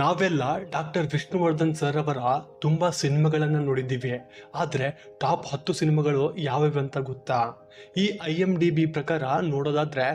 ನಾವೆಲ್ಲ doctor Vishnuvardhan sir ಅವರ ತುಂಬ ಸಿನಿಮಾಗಳನ್ನು ನೋಡಿದ್ದೀವಿ. ಆದರೆ ಟಾಪ್ ಹತ್ತು ಸಿನಿಮಾಗಳು ಯಾವ್ಯಾವ ಅಂತ ಗೊತ್ತಾ? ಈ ಐ ಎಂ ಡಿ ಬಿ ಪ್ರಕಾರ ನೋಡೋದಾದ್ರೆ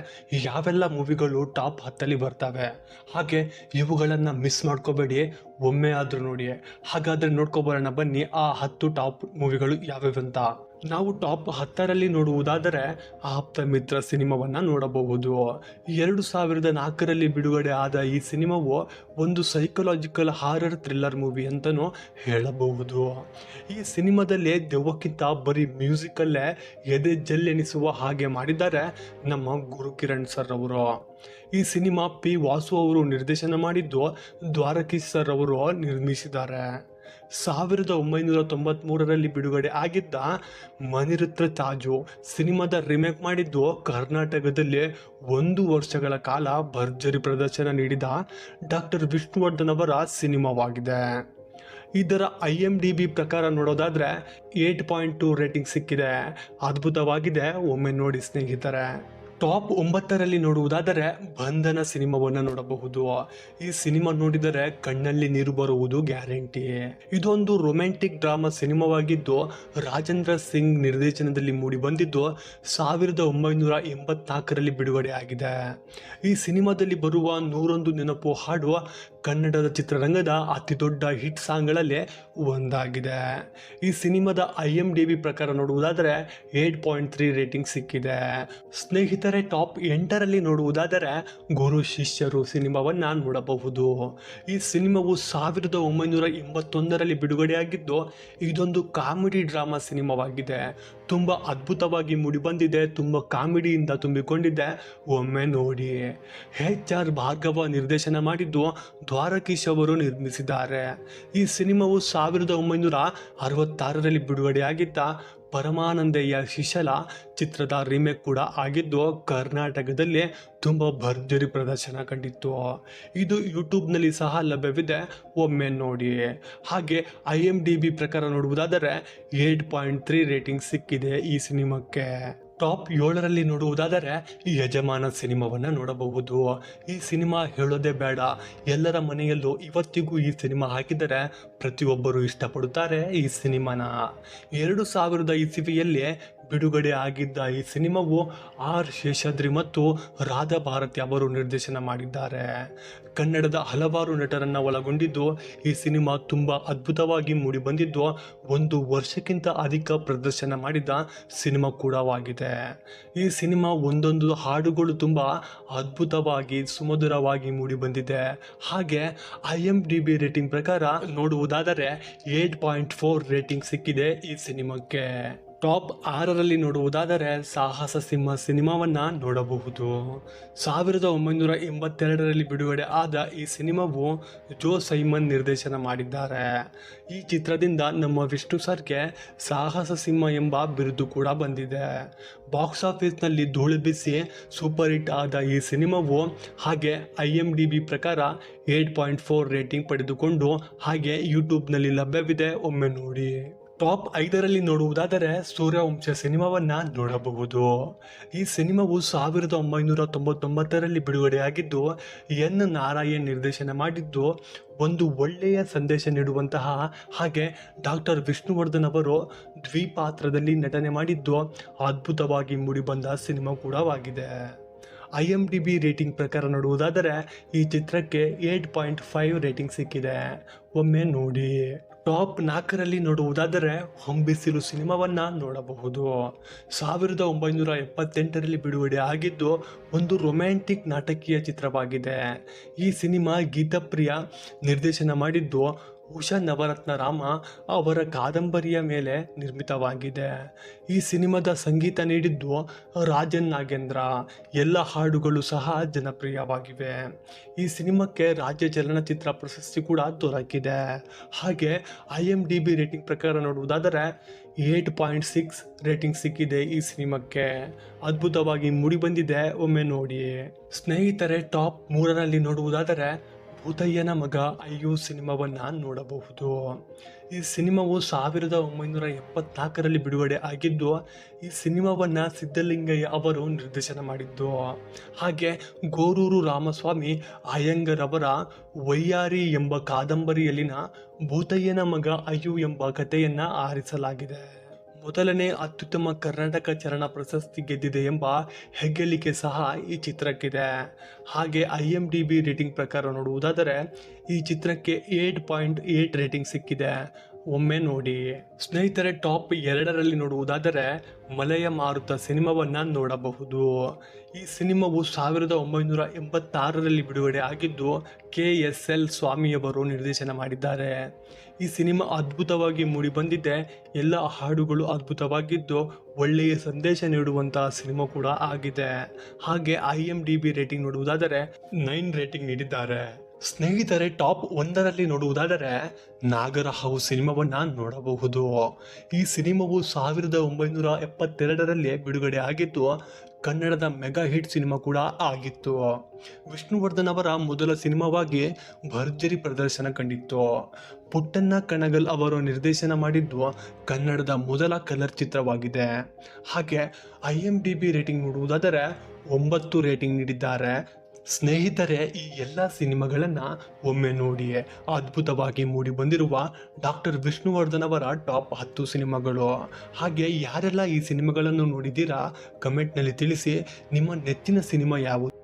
ಯಾವೆಲ್ಲ ಮೂವಿಗಳು ಟಾಪ್ ಹತ್ತಲ್ಲಿ ಬರ್ತವೆ? ಹಾಗೆ ಇವುಗಳನ್ನು ಮಿಸ್ ಮಾಡ್ಕೋಬೇಡಿ. ಒಮ್ಮೆ ಆದರೂ ನೋಡಿ ಹಾಗಾದರೆ ನೋಡ್ಕೊಬರೋಣ ಬನ್ನಿ, ಆ ಹತ್ತು ಟಾಪ್ ಮೂವಿಗಳು ಯಾವ್ಯಾವು ಅಂತ. ನಾವು ಟಾಪ್ ಹತ್ತರಲ್ಲಿ ನೋಡುವುದಾದರೆ ಆಪ್ತ ಮಿತ್ರ ಸಿನಿಮಾವನ್ನು ನೋಡಬಹುದು. ಎರಡು ಸಾವಿರದ ನಾಲ್ಕರಲ್ಲಿ ಬಿಡುಗಡೆ ಆದ ಈ ಸಿನಿಮಾವು ಒಂದು ಸೈಕಲಾಜಿಕಲ್ ಹಾರರ್ ಥ್ರಿಲ್ಲರ್ ಮೂವಿ ಅಂತಲೂ ಹೇಳಬಹುದು. ಈ ಸಿನಿಮಾದಲ್ಲಿ ದೆವ್ವಕ್ಕಿಂತ ಬರೀ ಮ್ಯೂಸಿಕಲ್ಲೇ ಎದೆ ಜಲ್ಲೆನಿಸುವ ಹಾಗೆ ಮಾಡಿದ್ದಾರೆ ನಮ್ಮ ಗುರುಕಿರಣ್ ಸರ್ ಅವರು ಈ ಸಿನಿಮಾ ಪಿ ವಾಸು ಅವರು ನಿರ್ದೇಶನ ಮಾಡಿದ್ದು ದ್ವಾರಕೀಶ್ ಸರ್ ಅವರು ನಿರ್ಮಿಸಿದ್ದಾರೆ. ಸಾವಿರದ ಒಂಬೈನೂರ ತೊಂಬತ್ಮೂರರಲ್ಲಿ ಬಿಡುಗಡೆ ಆಗಿದ್ದ ಮನಿರುತ್ರ ತಾಜು ಸಿನಿಮಾದ ರಿಮೇಕ್ ಮಾಡಿದ್ದು ಕರ್ನಾಟಕದಲ್ಲಿ ಒಂದು ವರ್ಷಗಳ ಕಾಲ ಭರ್ಜರಿ ಪ್ರದರ್ಶನ ನೀಡಿದ ಡಾಕ್ಟರ್ ವಿಷ್ಣುವರ್ಧನ್ ಅವರ ಸಿನಿಮಾವಾಗಿದೆ. ಇದರ ಐ ಎಂ ಡಿ ಬಿ ಪ್ರಕಾರ ನೋಡೋದಾದರೆ ಏಟ್ ಪಾಯಿಂಟ್ ಟು ರೇಟಿಂಗ್ ಸಿಕ್ಕಿದೆ. ಅದ್ಭುತವಾಗಿದೆ. ಒಮ್ಮೆ ನೋಡಿ ಸ್ನೇಹಿತರೆ. ಟಾಪ್ ಒಂಬತ್ತರಲ್ಲಿ ನೋಡುವುದಾದರೆ ಬಂಧನ ಸಿನಿಮಾವನ್ನು ನೋಡಬಹುದು. ಈ ಸಿನಿಮಾ ನೋಡಿದರೆ ಕಣ್ಣಲ್ಲಿ ನೀರು ಬರುವುದು ಗ್ಯಾರಂಟಿ. ಇದೊಂದು ರೊಮ್ಯಾಂಟಿಕ್ ಡ್ರಾಮಾ ಸಿನಿಮಾವಾಗಿದ್ದು, ರಾಜೇಂದ್ರ ಸಿಂಗ್ ನಿರ್ದೇಶನದಲ್ಲಿ ಮೂಡಿ ಬಂದಿದ್ದು ಸಾವಿರದ ಒಂಬೈನೂರ ಎಂಬತ್ನಾಲ್ಕರಲ್ಲಿ ಬಿಡುಗಡೆ ಆಗಿದೆ. ಈ ಸಿನಿಮಾದಲ್ಲಿ ಬರುವ ನೂರೊಂದು ನೆನಪು ಹಾಡು ಕನ್ನಡದ ಚಿತ್ರರಂಗದ ಅತಿ ದೊಡ್ಡ ಹಿಟ್ ಸಾಂಗ್ಗಳಲ್ಲಿ ಒಂದಾಗಿದೆ. ಈ ಸಿನಿಮಾದ ಐ ಎಂ ಡಿ ಬಿ ಪ್ರಕಾರ ನೋಡುವುದಾದರೆ ಏಟ್ ಪಾಯಿಂಟ್ ತ್ರೀ ರೇಟಿಂಗ್ ಸಿಕ್ಕಿದೆ. ಸ್ನೇಹಿತರೆ, ಟಾಪ್ ಎಂಟರಲ್ಲಿ ನೋಡುವುದಾದರೆ ಗುರು ಶಿಷ್ಯರು ಸಿನಿಮಾವನ್ನು ನೋಡಬಹುದು. ಈ ಸಿನಿಮಾವು ಸಾವಿರದ ಒಂಬೈನೂರ ಎಂಬತ್ತೊಂದರಲ್ಲಿ ಬಿಡುಗಡೆಯಾಗಿದ್ದು, ಇದೊಂದು ಕಾಮಿಡಿ ಡ್ರಾಮಾ ಸಿನಿಮಾವಾಗಿದೆ. ತುಂಬ ಅದ್ಭುತವಾಗಿ ಮೂಡಿಬಂದಿದೆ, ತುಂಬ ಕಾಮಿಡಿಯಿಂದ ತುಂಬಿಕೊಂಡಿದೆ. ಒಮ್ಮೆ ನೋಡಿ, ಎಚ್ ಆರ್ ಭಾರ್ಗವ ನಿರ್ದೇಶನ ಮಾಡಿದ್ದು ದ್ವಾರಕೀಶ್ ಅವರು ನಿರ್ಮಿಸಿದ್ದಾರೆ. ಈ ಸಿನಿಮಾವು ಸಾವಿರದ ಒಂಬೈನೂರ ಅರವತ್ತಾರರಲ್ಲಿ ಬಿಡುಗಡೆಯಾಗಿದ್ದ ಪರಮಾನಂದಯ್ಯ ಶಿಶಲ ಚಿತ್ರದ ರಿಮೇಕ್ ಕೂಡ ಆಗಿದ್ದು ಕರ್ನಾಟಕದಲ್ಲಿ ತುಂಬ ಭರ್ಜರಿ ಪ್ರದರ್ಶನ ಕಂಡಿತ್ತು. ಇದು ಯೂಟ್ಯೂಬ್ನಲ್ಲಿ ಸಹ ಲಭ್ಯವಿದೆ, ಒಮ್ಮೆ ನೋಡಿ. ಹಾಗೆ ಐ ಎಂ ಡಿ ಬಿ ಪ್ರಕಾರ ನೋಡುವುದಾದರೆ, ಏಟ್ ಪಾಯಿಂಟ್ ತ್ರೀ ರೇಟಿಂಗ್ ಸಿಕ್ಕಿದೆ ಈ ಸಿನಿಮಾಕ್ಕೆ. ಟಾಪ್ ಏಳರಲ್ಲಿ ನೋಡುವುದಾದರೆ ಈ ಯಜಮಾನ ಸಿನಿಮಾವನ್ನು ನೋಡಬಹುದು. ಈ ಸಿನಿಮಾ ಹೇಳೋದೇ ಬೇಡ. ಎಲ್ಲರ ಮನೆಯಲ್ಲೂ ಇವತ್ತಿಗೂ ಈ ಸಿನಿಮಾ ಹಾಕಿದರೆ ಪ್ರತಿಯೊಬ್ಬರು ಇಷ್ಟಪಡುತ್ತಾರೆ ಈ ಸಿನಿಮಾನ. ಎರಡು ಸಾವಿರದ ಇಸವಿಯಲ್ಲಿ ಬಿಡುಗಡೆ ಆಗಿದ್ದ ಈ ಸಿನಿಮಾವು ಆರ್ ಶೇಷಾದ್ರಿ ಮತ್ತು ರಾಧಾ ಭಾರತಿ ಅವರು ನಿರ್ದೇಶನ ಮಾಡಿದ್ದಾರೆ. ಕನ್ನಡದ ಹಲವಾರು ನಟರನ್ನು ಒಳಗೊಂಡಿದ್ದು ಈ ಸಿನಿಮಾ ತುಂಬ ಅದ್ಭುತವಾಗಿ ಮೂಡಿಬಂದಿದ್ದು ಒಂದು ವರ್ಷಕ್ಕಿಂತ ಅಧಿಕ ಪ್ರದರ್ಶನ ಮಾಡಿದ ಸಿನಿಮಾ ಕೂಡವಾಗಿದೆ ಈ ಸಿನಿಮಾ ಒಂದೊಂದು ಹಾಡುಗಳು ತುಂಬ ಅದ್ಭುತವಾಗಿ, ಸುಮಧುರವಾಗಿ ಮೂಡಿಬಂದಿದೆ ಹಾಗೆ I M D B rating ಪ್ರಕಾರ ನೋಡುವುದಾದರೆ ಏಟ್ ಪಾಯಿಂಟ್ ಫೋರ್ ರೇಟಿಂಗ್ ಸಿಕ್ಕಿದೆ ಈ ಸಿನಿಮಾಕ್ಕೆ. ಟಾಪ್ ಆರರಲ್ಲಿ ನೋಡುವುದಾದರೆ ಸಾಹಸ ಸಿಂಹ ಸಿನಿಮಾವನ್ನು ನೋಡಬಹುದು. ಸಾವಿರದ ಒಂಬೈನೂರ ಎಂಬತ್ತೆರಡರಲ್ಲಿ ಬಿಡುಗಡೆ ಆದ ಈ ಸಿನಿಮಾವು ಜೋ ಸೈಮನ್ ನಿರ್ದೇಶನ ಮಾಡಿದ್ದಾರೆ. ಈ ಚಿತ್ರದಿಂದ ನಮ್ಮ ವಿಷ್ಣು ಸರ್ಗೆ ಸಾಹಸ ಸಿಂಹ ಎಂಬ ಬಿರುದು ಕೂಡ ಬಂದಿದೆ. ಬಾಕ್ಸ್ ಆಫೀಸ್ನಲ್ಲಿ ಧೂಳು ಬಿಸಿ ಸೂಪರ್ ಹಿಟ್ ಆದ ಈ ಸಿನಿಮಾವು ಹಾಗೆ ಐ ಎಂ ಡಿ ಬಿ ಪ್ರಕಾರ ಏಟ್ ಪಾಯಿಂಟ್ ಫೋರ್ ರೇಟಿಂಗ್ ಪಡೆದುಕೊಂಡು ಹಾಗೆ ಯೂಟ್ಯೂಬ್ನಲ್ಲಿ ಲಭ್ಯವಿದೆ. ಒಮ್ಮೆ ನೋಡಿ. ಟಾಪ್ ಐದರಲ್ಲಿ ನೋಡುವುದಾದರೆ ಸೂರ್ಯವಂಶ ಸಿನಿಮಾವನ್ನು ನೋಡಬಹುದು. ಈ ಸಿನಿಮಾವು ಸಾವಿರದ ಒಂಬೈನೂರ ತೊಂಬತ್ತೊಂಬತ್ತರಲ್ಲಿ ಬಿಡುಗಡೆಯಾಗಿದ್ದು, ಎನ್. ನಾರಾಯಣ್ ನಿರ್ದೇಶನ ಮಾಡಿದ್ದು, ಒಂದು ಒಳ್ಳೆಯ ಸಂದೇಶ ನೀಡುವಂತಹ ಹಾಗೆ ಡಾಕ್ಟರ್ ವಿಷ್ಣುವರ್ಧನ್ ಅವರು ದ್ವಿಪಾತ್ರದಲ್ಲಿ ನಟನೆ ಮಾಡಿದ್ದು, ಅದ್ಭುತವಾಗಿ ಮೂಡಿಬಂದ cinema ಕೂಡವಾಗಿದೆ I M D B rating ಪ್ರಕಾರ ನೋಡುವುದಾದರೆ ಈ ಚಿತ್ರಕ್ಕೆ ಏಟ್ ಪಾಯಿಂಟ್ ಫೈವ್ ರೇಟಿಂಗ್ ಸಿಕ್ಕಿದೆ. ಒಮ್ಮೆ ನೋಡಿ. ಟಾಪ್ ನಾಲ್ಕರಲ್ಲಿ ನೋಡುವುದಾದರೆ ಹೊಂಬಿಸಿಲು ಸಿನಿಮಾವನ್ನು ನೋಡಬಹುದು. ಸಾವಿರದ ಒಂಬೈನೂರ ಎಪ್ಪತ್ತೆಂಟರಲ್ಲಿ ಬಿಡುಗಡೆ ಆಗಿದ್ದು ಒಂದು ರೊಮ್ಯಾಂಟಿಕ್ ನಾಟಕೀಯ ಚಿತ್ರವಾಗಿದೆ. ಈ ಸಿನಿಮಾ ಗೀತಪ್ರಿಯ ನಿರ್ದೇಶನ ಮಾಡಿದ್ದು ಉಷಾ ನವರತ್ನ ರಾಮ ಅವರ ಕಾದಂಬರಿಯ ಮೇಲೆ ನಿರ್ಮಿತವಾಗಿದೆ. ಈ ಸಿನಿಮಾದ ಸಂಗೀತ ನೀಡಿದ್ದು ರಾಜನ್ ನಾಗೇಂದ್ರ. ಎಲ್ಲ ಹಾಡುಗಳು ಸಹ ಜನಪ್ರಿಯವಾಗಿವೆ. ಈ ಸಿನಿಮಾಕ್ಕೆ ರಾಜ್ಯ ಚಲನಚಿತ್ರ ಪ್ರಶಸ್ತಿ ಕೂಡ ದೊರಕಿದೆ. ಹಾಗೆ I M D B rating ಪ್ರಕಾರ ನೋಡುವುದಾದರೆ ಏಟ್ ಪಾಯಿಂಟ್ ಸಿಕ್ಸ್ ರೇಟಿಂಗ್ ಸಿಕ್ಕಿದೆ ಈ ಸಿನಿಮಾಕ್ಕೆ. ಅದ್ಭುತವಾಗಿ ಮೂಡಿಬಂದಿದೆ ಒಮ್ಮೆ ನೋಡಿ. ಸ್ನೇಹಿತರೆ, ಟಾಪ್ ಮೂರರಲ್ಲಿ ನೋಡುವುದಾದರೆ ಭೂತಯ್ಯನ ಮಗ ಅಯ್ಯೋ ಸಿನಿಮಾವನ್ನು ನೋಡಬಹುದು. ಈ ಸಿನಿಮಾವು ಸಾವಿರದ ಒಂಬೈನೂರ ಎಪ್ಪತ್ನಾಲ್ಕರಲ್ಲಿ ಬಿಡುಗಡೆ ಆಗಿದ್ದು, ಈ ಸಿನಿಮಾವನ್ನು ಸಿದ್ದಲಿಂಗಯ್ಯ ಅವರು ನಿರ್ದೇಶನ ಮಾಡಿದ್ದು. ಹಾಗೆ ಗೋರೂರು ರಾಮಸ್ವಾಮಿ ಅಯ್ಯಂಗರ್ ಅವರ ವೈಯಾರಿ ಎಂಬ ಕಾದಂಬರಿಯಲ್ಲಿನ ಭೂತಯ್ಯನ ಮಗ ಅಯ್ಯು ಎಂಬ ಕಥೆಯನ್ನು ಆರಿಸಲಾಗಿದೆ. ಮೊದಲನೇ ಅತ್ಯುತ್ತಮ ಕರ್ನಾಟಕ ಚರಣ ಪ್ರಶಸ್ತಿ ಗೆದ್ದಿದೆ ಎಂಬ ಹೆಗ್ಗಳಿಕೆ ಸಹ ಈ ಚಿತ್ರಕ್ಕಿದೆ. ಹಾಗೆ I M D B rating ಪ್ರಕಾರ ನೋಡುವುದಾದರೆ ಈ ಚಿತ್ರಕ್ಕೆ ಏಟ್ ಪಾಯಿಂಟ್ ಏಟ್ ರೇಟಿಂಗ್ ಸಿಕ್ಕಿದೆ. ಒಮ್ಮೆ ನೋಡಿ. ಸ್ನೇಹಿತರೆ, ಟಾಪ್ ಎರಡರಲ್ಲಿ ನೋಡುವುದಾದರೆ ಮಲಯ ಮಾರುತ ಸಿನಿಮಾವನ್ನು ನೋಡಬಹುದು. ಈ ಸಿನಿಮಾವು ಸಾವಿರದ ಒಂಬೈನೂರ ಎಂಬತ್ತಾರರಲ್ಲಿ ಬಿಡುಗಡೆ ಆಗಿದ್ದು, ಕೆ ಎಸ್ ಎಲ್ ಸ್ವಾಮಿಯವರು ನಿರ್ದೇಶನ ಮಾಡಿದ್ದಾರೆ. ಈ ಸಿನಿಮಾ ಅದ್ಭುತವಾಗಿ ಮೂಡಿಬಂದಿದೆ ಎಲ್ಲ ಹಾಡುಗಳು ಅದ್ಭುತವಾಗಿದ್ದು, ಒಳ್ಳೆಯ ಸಂದೇಶ ನೀಡುವಂತಹ ಸಿನಿಮಾ ಕೂಡ ಆಗಿದೆ. ಹಾಗೆ I M D B rating ನೋಡುವುದಾದರೆ ನೈನ್ ರೇಟಿಂಗ್ ನೀಡಿದ್ದಾರೆ. ಸ್ನೇಹಿತರೆ, ಟಾಪ್ ಒಂದರಲ್ಲಿ ನೋಡುವುದಾದರೆ ನಾಗರಹಾವು ಸಿನಿಮಾವನ್ನ ನೋಡಬಹುದು. ಈ ಸಿನಿಮಾವು ಸಾವಿರದ ಒಂಬೈನೂರ ಎಪ್ಪತ್ತೆರಡರಲ್ಲಿ ಬಿಡುಗಡೆ ಆಗಿತ್ತು. ಕನ್ನಡದ ಮೆಗಾ ಹಿಟ್ ಸಿನಿಮಾ ಕೂಡ ಆಗಿತ್ತು. ವಿಷ್ಣುವರ್ಧನ್ ಅವರ ಮೊದಲ ಸಿನಿಮಾವಾಗಿ ಭರ್ಜರಿ ಪ್ರದರ್ಶನ ಕಂಡಿತ್ತು. ಪುಟ್ಟಣ್ಣ ಕಣಗಲ್ ಅವರು ನಿರ್ದೇಶನ ಮಾಡಿದ್ದು ಕನ್ನಡದ ಮೊದಲ ಕಲರ್ ಚಿತ್ರವಾಗಿದೆ. ಹಾಗೆ I M D B rating ನೋಡುವುದಾದರೆ ಒಂಬತ್ತು ರೇಟಿಂಗ್ ನೀಡಿದ್ದಾರೆ. ಸ್ನೇಹಿತರೆ, ಈ ಎಲ್ಲ ಸಿನಿಮಾಗಳನ್ನು ಒಮ್ಮೆ ನೋಡಿ ಅದ್ಭುತವಾಗಿ ಮೂಡಿ ಬಂದಿರುವ ಡಾಕ್ಟರ್ ವಿಷ್ಣುವರ್ಧನ್ ಅವರ ಟಾಪ್ ಹತ್ತು ಸಿನಿಮಾಗಳು. ಹಾಗೆ ಯಾರೆಲ್ಲ ಈ ಸಿನಿಮಾಗಳನ್ನು ನೋಡಿದ್ದೀರಾ, ಕಮೆಂಟ್ನಲ್ಲಿ ತಿಳಿಸಿ ನಿಮ್ಮ ನೆಚ್ಚಿನ ಸಿನಿಮಾ ಯಾವುದು?